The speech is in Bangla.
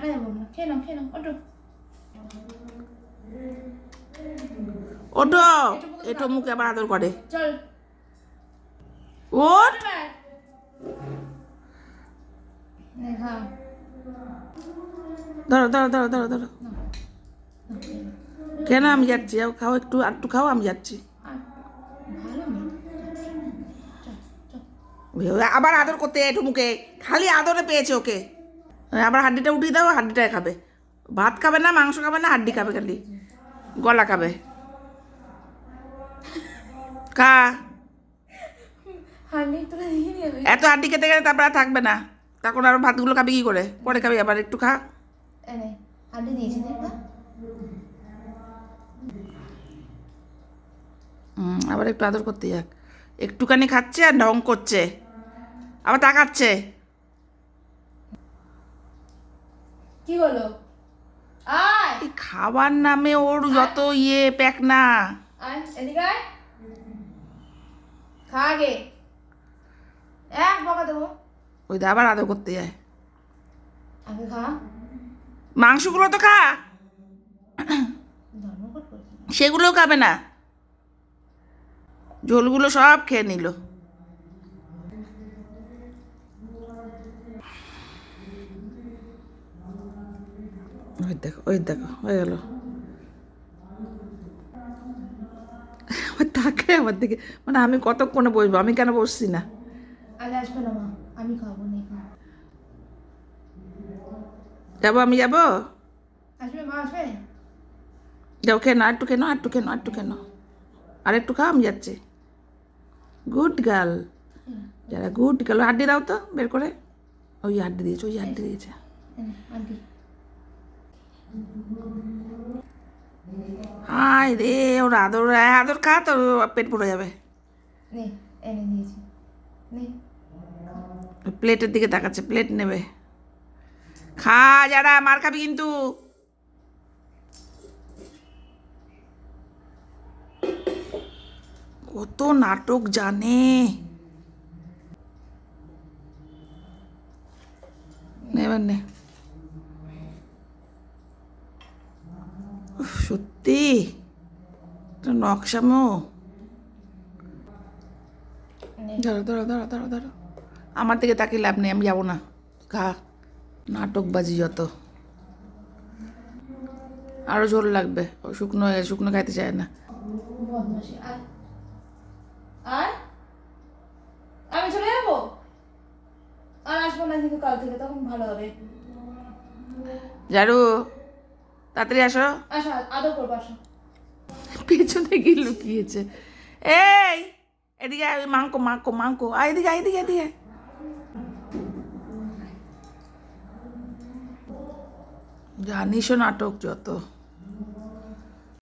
না খেয়ে নাও খেয়ে নাও ওটো ওঠো এটো মুখে আবার আদর করে চল ধরো ধরো ধরো ধরো ধরো কেন আমি যাচ্ছি যাও খাও একটু একটু খাও আমি যাচ্ছি আবার আদর করতে একটু মুখে খালি আদরে পেয়েছে ওকে আবার হাড্ডিটা উঠিয়ে দাও হাড্ডিটাই খাবে। ভাত খাবে না মাংস খাবে না হাড্ডি খাবে খালি। গলা খাবে। খা। নেবে। এত হাড্ডি খেতে গেলে তারপর আর থাকবে না। তখন আর ভাতগুলো খাবি কি করে? পরে খাবি আবার একটু খা। আবার একটু আদর করতে যাক। একটুখানি খাচ্ছে আর ঢং করছে। আবার তাকাচ্ছে কি হলো? আয়। খাবার নামে ওর যত ইয়ে প্যাক না আয় এদিকে আয়। খা আগে। এক বকা দেবো। ওই দা আবার আদর করতে যায়। আগে খা। মাংসগুলো তো খা। সেগুলোও খাবে না। ঝোলগুলো সব খেয়ে নিল। ওই দেখো ওই দেখো হয়ে গেল। আমার তাকে আমার দিকে মানে আমি কতক্ষণে বসবো? আমি কেন বসছি না? আমি খাব যাব আমি যাব? যাও কেন আর একটু কেন আর কেন আর কেন আর একটু খাও আমি যাচ্ছি। Good girl. যারা গুড গার্ল হাড্ডি দাও তো বের করে। ওই হাড্ডি দিয়েছে ওই হাড্ডি দিয়েছে। আয় রে ওর আদর আয়, আদর খা তো পেট পড়ে যাবে। এনে দিয়েছি। প্লেটের দিকে তাকাচ্ছে প্লেট নেবে। খা যারা মার খাবি কিন্তু। কত নাটক জানে। নে এবার নে। সত্যি? এটা নকশামো ধরো ধরো ধরো ধরো ধরো। আমার থেকে তাকিয়ে লাভ নেই আমি যাব না। খা। নাটকবাজি যত। আরও ঝোল লাগবে। ও শুকনো শুকনো খাইতে চায় না। আয় আমি চলে যাব? আর আসব না কিন্তু কাল থেকে তখন ভালো হবে। জারু তাড়াতাড়ি আসো। পেছনে গিয়ে লুকিয়েছে। এই এদিকে মাংকো মাংকো মাংকো আয় এদিকে আয়, এদিকে এদিকে জানিসও নাটক যত।